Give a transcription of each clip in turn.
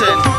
listen.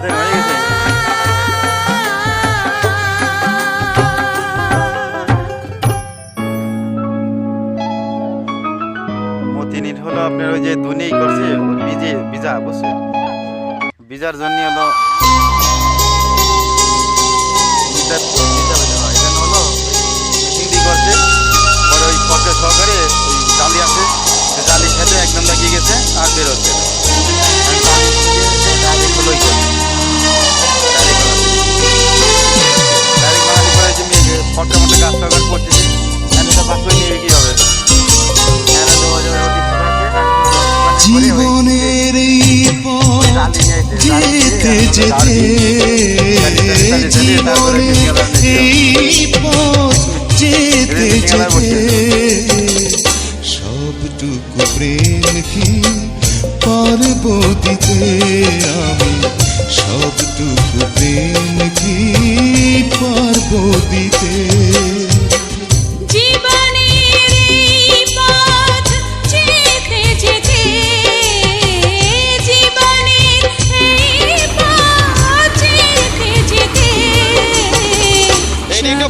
ভেতরে হয়ে আপনার ওই যে দুনিয়াই করছে ভিজে ভিজা বসে। ভিজার জন্য দেখি পার্বতীতে আমি সবটুকু প্রেম কি পার্বতীতে?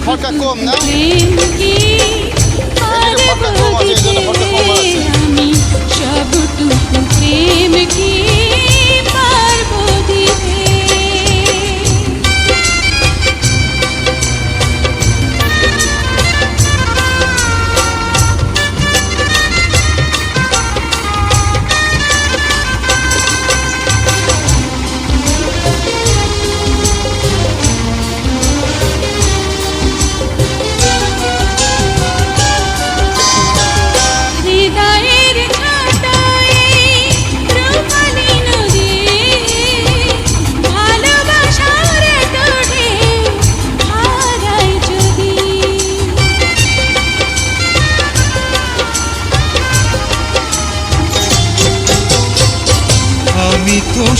ফটকা কম না? কম আছে কম আছে। Kim Kim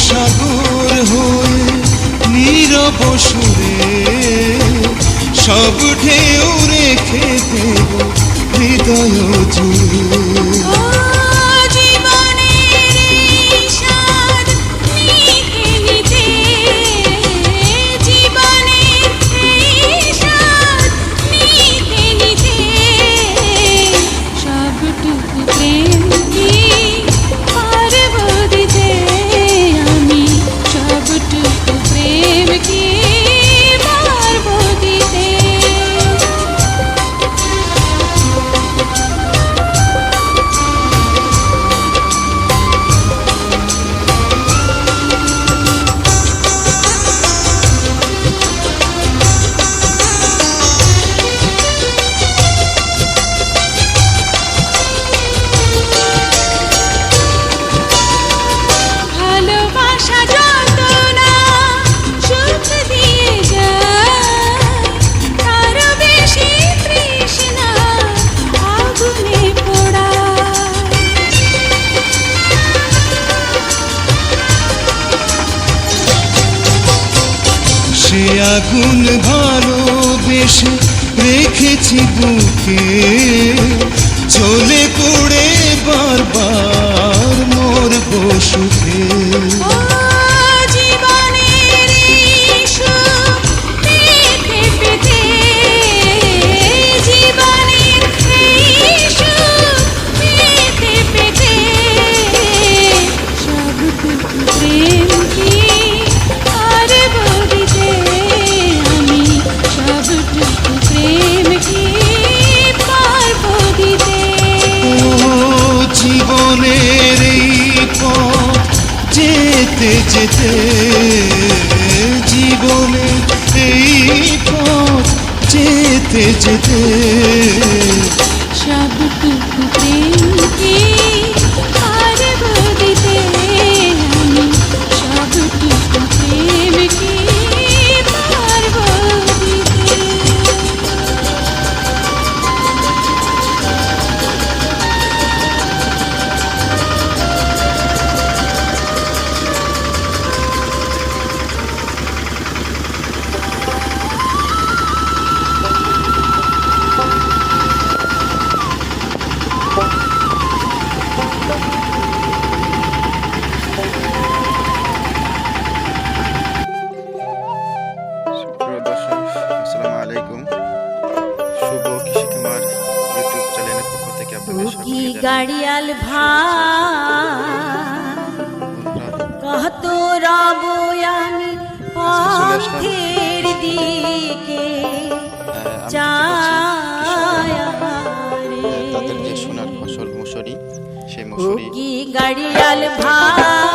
সাগর হয়ে নীরব বসুরে সব ঢেউ রেখে দেব হৃদয় জুড়ে যে আগুন ভালোবেসে রেখেছি বুকে। চলে পড়ে বারবার মোর বসুখে যেতে জীবনে এই পথ যেতে যেতে সাধু টুকু প্রেম কী মুখের দিকে হ্যাঁ, হ্যাঁ, তাদের যে সোনার ফসল মুসুরি সেই মুসুরি গাড়িয়াল ভাই